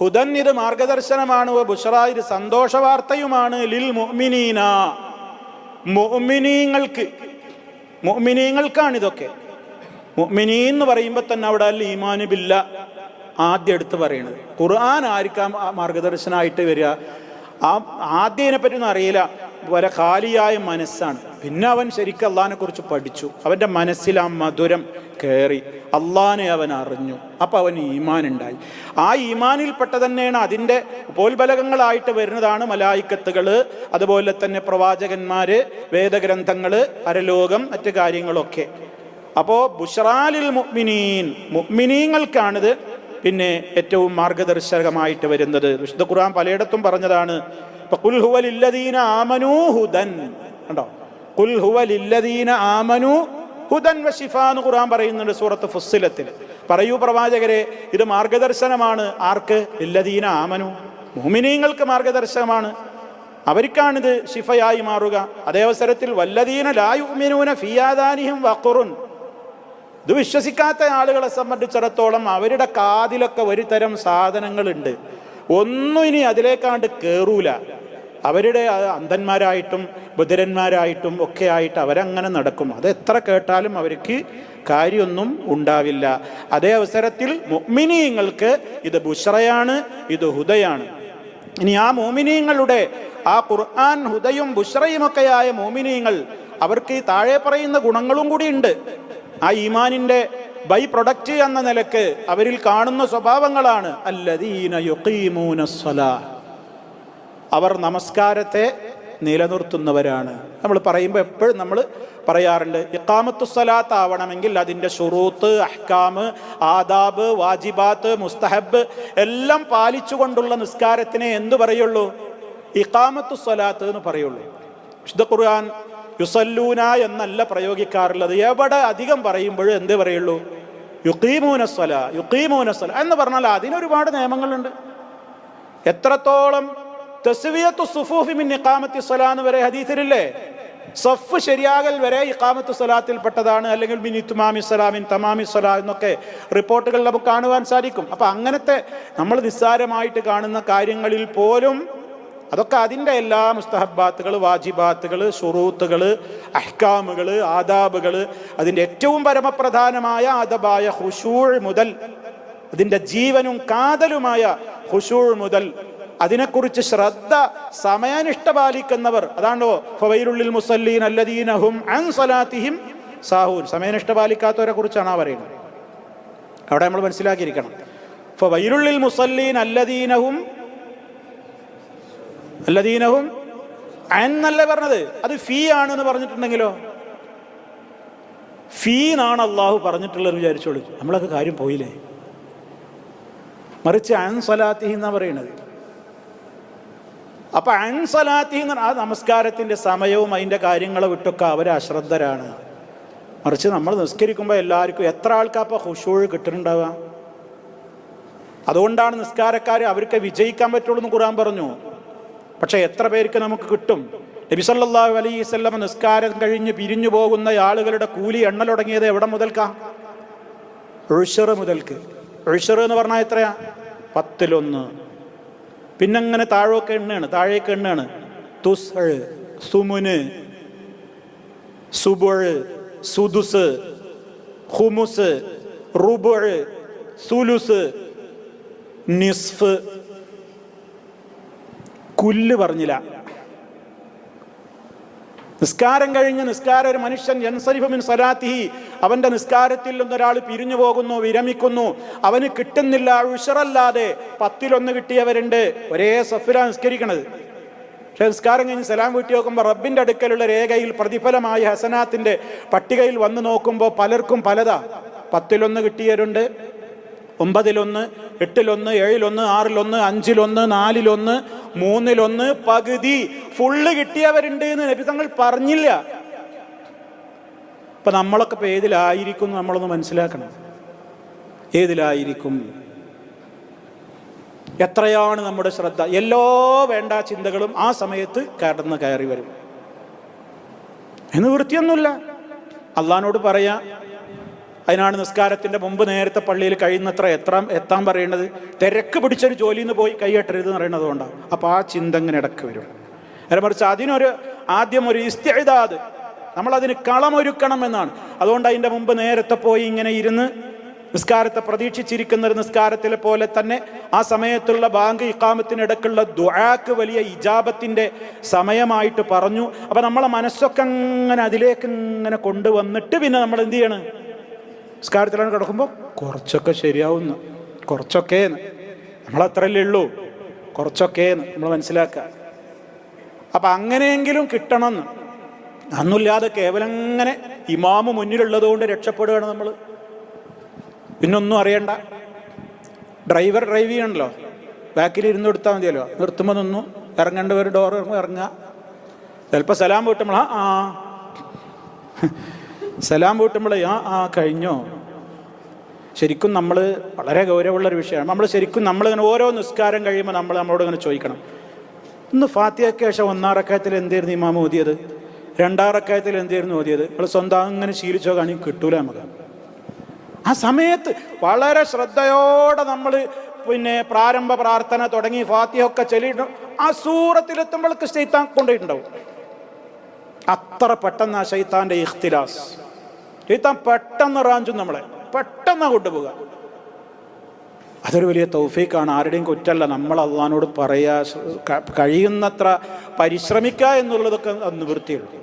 ഹുദൻ ഇത് മാർഗദർശനമാണ് ബുഷറ ഇത് സന്തോഷ വാർത്തയുമാണ് ലിൽ മൊമിനീന മൊമിനീങ്ങൾക്ക് മൊമിനീങ്ങൾക്കാണ് ഇതൊക്കെ മൊമിനി എന്ന് പറയുമ്പോൾ തന്നെ അവിടെ അല്ല ഈമാന് ബില്ല ആദ്യം എടുത്ത് പറയണത്. ഖുർആൻ ആയിരിക്കാം മാർഗദർശനമായിട്ട് വരിക? ആ ആദ്യം പറ്റി ഒന്നും അറിയില്ല. വരെ ഖാലിയായ മനസ്സാണ്. പിന്നെ അവൻ ശരിക്കും അള്ളഹാനെ കുറിച്ച് പഠിച്ചു. അവന്റെ മനസ്സിൽ ആ മധുരം കയറി അള്ളാനെ അവൻ അറിഞ്ഞു. അപ്പം അവന് ഈമാനുണ്ടായി. ആ ഈമാനിൽപ്പെട്ട തന്നെയാണ് അതിന്റെ പോൽബലകങ്ങളായിട്ട് വരുന്നതാണ് മലായിക്കത്തുകൾ. അതുപോലെ തന്നെ പ്രവാചകന്മാർ വേദഗ്രന്ഥങ്ങൾ പരലോകം മറ്റു കാര്യങ്ങളൊക്കെ. അപ്പോൾ ബുഷറാലിൽ മുഗ്മിനീൻ മുഗ്മിനീങ്ങൾക്കാണിത് പിന്നെ ഏറ്റവും മാർഗദർശകമായിട്ട് വരുന്നത്. വിശുദ്ധ ഖുർആൻ പലയിടത്തും പറഞ്ഞതാണ് ആമനൂ ഹുദൻ. കണ്ടോ? കുൽ ഹുവ ലില്ലദീന ആമനു ഹുദൻ വ എന്ന് ഖുർആൻ പറയുന്നുണ്ട് സൂറത്ത് ഫുസ്സിലത്തിൽ. പറയൂ പ്രവാചകരെ ഇത് മാർഗദർശനമാണ്. ആർക്ക്? ഇല്ലദീന ആമനു. മുഅ്മിനീങ്ങൾക്ക് മാർഗദർശനമാണ്. അവർക്കാണിത് ഷിഫയായി മാറുക. അതേ അവസരത്തിൽ വല്ലദീന ലായുമിനൂന ഫിയാദാനിഹും വഖുറുൻ. ഇത് വിശ്വസിക്കാത്ത ആളുകളെ സംബന്ധിച്ചിടത്തോളം അവരുടെ കാതിലൊക്കെ ഒരുതരം സാധനങ്ങളുണ്ട്. ഒന്നും ഇനി അതിലേക്കാണ്ട് കയറൂല അവരുടെ അന്ധന്മാരായിട്ടും ബുധരന്മാരായിട്ടും ഒക്കെ ആയിട്ട് അവരങ്ങനെ നടക്കും. അത് എത്ര കേട്ടാലും അവർക്ക് കാര്യമൊന്നും ഉണ്ടാവില്ല. അതേ അവസരത്തിൽ മുഅ്മിനീങ്ങൾക്ക് ഇത് ബുഷറയാണ് ഇത് ഹുദയാണ്. ഇനി ആ മോമിനീങ്ങളുടെ ആ ഖുർആൻ ഹുദയും ബുഷ്രയുമൊക്കെയായ മോമിനീങ്ങൾ അവർക്ക് ഈ താഴെ പറയുന്ന ഗുണങ്ങളും കൂടി ഉണ്ട്. ആ ഈമാനിന്റെ ബൈ പ്രൊഡക്റ്റ് എന്ന നിലയ്ക്ക് അവരിൽ കാണുന്ന സ്വഭാവങ്ങളാണ്. അല്ലദീന യുഖീമൂന സ്വലാ അവർ നമസ്കാരത്തെ നിലനിർത്തുന്നവരാണ്. നമ്മൾ പറയുമ്പോൾ എപ്പോഴും നമ്മൾ പറയാറുണ്ട് ഇക്കാമത്തു സ്വലാത്ത് ആവണമെങ്കിൽ അതിന്റെ ഷുറൂത്ത് അഹ്കാമ് ആദാബ് വാജിബാത്ത് മുസ്തഹബ് എല്ലാം പാലിച്ചുകൊണ്ടുള്ള നിസ്കാരത്തിനെ എന്തു പറയുള്ളൂ? ഇക്കാമത്തു സ്വലാത്ത് എന്ന് പറയുള്ളൂ. വിശുദ്ധ ഖുർആൻ യുസല്ലൂന എന്നല്ല പ്രയോഗിക്കാറുള്ളത്. എവിടെ അധികം പറയുമ്പോഴും എന്ത് പറയുള്ളൂ? യുക്കീമൂന സ്വല യുക്കീമൂന സ്വല എന്ന് പറഞ്ഞാൽ അതിനൊരുപാട് നിയമങ്ങളുണ്ട്. എത്രത്തോളം തസ്വിയത്തു സുഫൂഫി മിൻ ഇഖാമത്തി സ്വലാന്ന് വരെ ഹദീസിലില്ലേ? സഫ് ശരിയാകൽ വരെ ഇഖാമത്തു സ്വലാത്തിൽ പെട്ടതാണ്. അല്ലെങ്കിൽ മിൻ ഇത്തുമാമി സ്വലാമിൻ തമാമി സ്വലാ എന്നൊക്കെ റിപ്പോർട്ടുകൾ നമുക്ക് കാണുവാൻ സാധിക്കും. അപ്പൊ അങ്ങനത്തെ നമ്മൾ നിസ്സാരമായിട്ട് കാണുന്ന കാര്യങ്ങളിൽ പോലും അതൊക്കെ അതിന്റെ എല്ലാ മുസ്തഹബാത്തുകൾ വാജിബാത്തുകൾ ഷുറൂത്തുകൾ അഹ്കാമുകൾ ആദാബുകൾ അതിന്റെ ഏറ്റവും പരമപ്രധാനമായ ആദബായ ഹുഷൂൾ മുതൽ അതിന്റെ ജീവനും കാതലുമായ ഹുഷൂൾ മുതൽ അതിനെക്കുറിച്ച് ശ്രദ്ധ സമയനിഷ്ഠ പാലിക്കുന്നവർ അതാണോ ഫവൈലുള്ളിൽ മുസല്ലീൻ അല്ലദീനഹും അൻ സലാത്തിഹിം സാഹൂൻ. സമയനിഷ്ഠ പാലിക്കാത്തവരെ കുറിച്ചാണ് ആ പറയുന്നത്. അവിടെ നമ്മൾ മനസ്സിലാക്കിയിരിക്കണം. ഫവൈലുള്ളിൽ മുസല്ലീൻ അല്ലദീനഹും അല്ലദീനഹും എന്നല്ലേ പറഞ്ഞത്? അത് ഫീ ആണ് എന്ന് പറഞ്ഞിട്ടുണ്ടെങ്കിലോ? ഫീ എന്നാണ് അള്ളാഹു പറഞ്ഞിട്ടുള്ളത് വിചാരിച്ചോളൂ. നമ്മളൊക്കെ കാര്യം പോയില്ലേ? മറിച്ച് അൻ സലാത്തിഹി എന്നാ പറയണത് അപ്പൊ അൻ സലാത്തിഹി എന്ന് ആ നമസ്കാരത്തിന്റെ സമയവും അതിന്റെ കാര്യങ്ങളെ വിട്ടൊക്കെ അവർ അശ്രദ്ധരാണ്. മറിച്ച് നമ്മൾ നിസ്കരിക്കുമ്പോൾ എല്ലാവർക്കും എത്ര ആൾക്കാപ്പ ഹുഷൂഴ് കിട്ടുന്നുണ്ടാവുക? അതുകൊണ്ടാണ് നിസ്കാരക്കാർ അവർക്ക് വിജയിക്കാൻ പറ്റുള്ളൂ എന്ന് ഖുറാൻ പറഞ്ഞു. പക്ഷെ എത്ര പേർക്ക് നമുക്ക് കിട്ടും? നബി സല്ലല്ലാഹു അലൈഹി വസല്ലം നിസ്കാരം കഴിഞ്ഞ് പിരിഞ്ഞു പോകുന്ന ആളുകളുടെ കൂലി എണ്ണൽ തുടങ്ങിയത് എവിടെ മുതൽക്കാ? ഒഴിഷറ് മുതൽക്ക്. ഒഴിഷറ് എന്ന് പറഞ്ഞാൽ എത്രയാ? പത്തിലൊന്ന്. പിന്നങ്ങനെ താഴോക്കെ എണ്ണാണ് താഴേക്ക് എണ്ണാണ്. തുസ് സുമുന് സുബുഴ് സുദുസ് ഹുമുസ് റുബുഴ് സുലുസ് നിസ്ഫ്. കുല്ല് പറഞ്ഞില്ല. നിസ്കാരം കഴിഞ്ഞ് നിസ്കാരം ഒരു മനുഷ്യൻ യൻസരിഫമിൻ സലാത്തിഹി അവന്റെ നിസ്കാരത്തിൽ നിന്നൊരാൾ പിരിഞ്ഞു പോകുന്നു വിരമിക്കുന്നു. അവന് കിട്ടുന്നില്ല ഉഷറല്ലാതെ പത്തിലൊന്ന് കിട്ടിയവരുണ്ട്. ഒരേ സഫില നിസ്കരിക്കണത്. പക്ഷെ നിസ്കാരം കഴിഞ്ഞ് സലാം വീട്ടി നോക്കുമ്പോൾ റബ്ബിന്റെ അടുക്കലുള്ള രേഖയിൽ പ്രതിഫലമായ ഹസനാത്തിന്റെ പട്ടികയിൽ വന്ന് നോക്കുമ്പോൾ പലർക്കും പലതാ. പത്തിലൊന്ന് കിട്ടിയവരുണ്ട്. ഒമ്പതിലൊന്ന് എട്ടിലൊന്ന് ഏഴിലൊന്ന് ആറിലൊന്ന് അഞ്ചിലൊന്ന് നാലിലൊന്ന് മൂന്നിലൊന്ന് പകുതി. ഫുള്ള് കിട്ടിയവരുണ്ട് എന്ന് നബി തങ്ങൾ പറഞ്ഞില്ല. ഇപ്പൊ നമ്മളൊക്കെ ഇപ്പൊ ഏതിലായിരിക്കും നമ്മളൊന്ന് മനസ്സിലാക്കണം. ഏതിലായിരിക്കും? എത്രയാണ് നമ്മുടെ ശ്രദ്ധ? എല്ലാ വേണ്ട ചിന്തകളും ആ സമയത്ത് കടന്ന് കയറി വരും. എന്ന് വൃത്തിയൊന്നുമില്ല. അള്ളഹാനോട് പറയാ അതിനാണ് നിസ്കാരത്തിന്റെ മുമ്പ് നേരത്തെ പള്ളിയിൽ കഴിയുന്നത്ര എത്ര എത്താൻ പറയുന്നത് തിരക്ക് പിടിച്ചൊരു ജോലിയിൽ നിന്ന് പോയി കൈയട്ടരുത് എന്ന് പറയുന്നത് കൊണ്ടാണ് അപ്പോൾ ആ ചിന്ത ഇങ്ങനെ ഇടയ്ക്ക് വരും. നേരെ മറിച്ച് അതിനൊരു ആദ്യം ഒരു ഇസ്തിദാദ് നമ്മളതിന് കളമൊരുക്കണം എന്നാണ് അതുകൊണ്ട് അതിന്റെ മുമ്പ് നേരത്തെ പോയി ഇങ്ങനെ ഇരുന്ന് നിസ്കാരത്തെ പ്രതീക്ഷിച്ചിരിക്കുന്ന ഒരു നിസ്കാരത്തിലെ പോലെ തന്നെ ആ സമയത്തുള്ള ബാങ്ക് ഇക്കാമത്തിനിടക്കുള്ള ദുആക്ക് വലിയ ഇജാബത്തിന്റെ സമയമായിട്ട് പറഞ്ഞു. അപ്പം നമ്മളെ മനസ്സൊക്കെ അങ്ങനെ അതിലേക്ക് ഇങ്ങനെ കൊണ്ടുവന്നിട്ട് പിന്നെ നമ്മൾ എന്ത് ചെയ്യണം? നിസ്കാരത്തിലാണ് കിടക്കുമ്പോൾ കുറച്ചൊക്കെ ശരിയാവുന്നു. കുറച്ചൊക്കെ നമ്മളത്രല്ലേ ഉള്ളൂ. കുറച്ചൊക്കെ നമ്മൾ മനസ്സിലാക്കുക. അപ്പം അങ്ങനെയെങ്കിലും കിട്ടണമെന്ന്. അന്നില്ലാതെ കേവലം ഇങ്ങനെ ഇമാമ് മുന്നിലുള്ളത് കൊണ്ട് രക്ഷപ്പെടുകയാണ് നമ്മൾ പിന്നൊന്നും അറിയണ്ട. ഡ്രൈവർ ഡ്രൈവ് ചെയ്യണല്ലോ. ബാക്കിൽ ഇരുന്ന് കൊടുത്താൽ മതിയല്ലോ. നിർത്തുമ്പോൾ നിന്നു. ഇറങ്ങേണ്ട ഒരു ഡോർ ഇറങ്ങുക ചിലപ്പോൾ സലാം വീട്ടുമ്പോൾ ആ ആ. സലാം വീട്ടുമ്പോൾ ആ ആ കഴിഞ്ഞോ? ശരിക്കും നമ്മൾ വളരെ ഗൗരവമുള്ളൊരു വിഷയമാണ്. നമ്മൾ ശരിക്കും നമ്മളിങ്ങനെ ഓരോ നിസ്കാരം കഴിയുമ്പോൾ നമ്മൾ നമ്മളോട് ഇങ്ങനെ ചോദിക്കണം. ഇന്ന് ഫാത്തിയക്ക് ശേഷം ഒന്നാം റക്കായത്തിൽ എന്തായിരുന്നു ഇമാം ഓതിയത്? രണ്ടാം റക്കായത്തിൽ എന്തായിരുന്നു ഓതിയത്? നമ്മൾ സ്വന്തം അങ്ങനെ ശീലിച്ചോ കാണി കിട്ടൂല നമുക്ക്. ആ സമയത്ത് വളരെ ശ്രദ്ധയോടെ നമ്മൾ പിന്നെ പ്രാരംഭ പ്രാർത്ഥന തുടങ്ങി ഫാത്തിയൊക്കെ ചെല്ലിയിട്ട് ആ സൂറത്തിലെത്തുമ്പോഴേക്ക് ശൈത്താൻ കൊണ്ടുപോയിട്ടുണ്ടാവും. അത്ര പെട്ടെന്ന് ആ ശൈത്താന്റെ ഇഖ്തിലാസ്. ശൈത്താൻ പെട്ടെന്ന് റാഞ്ചും നമ്മളെ. പെട്ടെന്ന് കൊണ്ടുപോകുക അതൊരു വലിയ തൗഫീക്കാണ് ആരുടെയും കുറ്റമല്ല നമ്മൾ അള്ളഹാനോട് പറയാ കഴിയുന്നത്ര പരിശ്രമിക്കുക എന്നുള്ളതൊക്കെ നിവൃത്തിയുള്ളൂ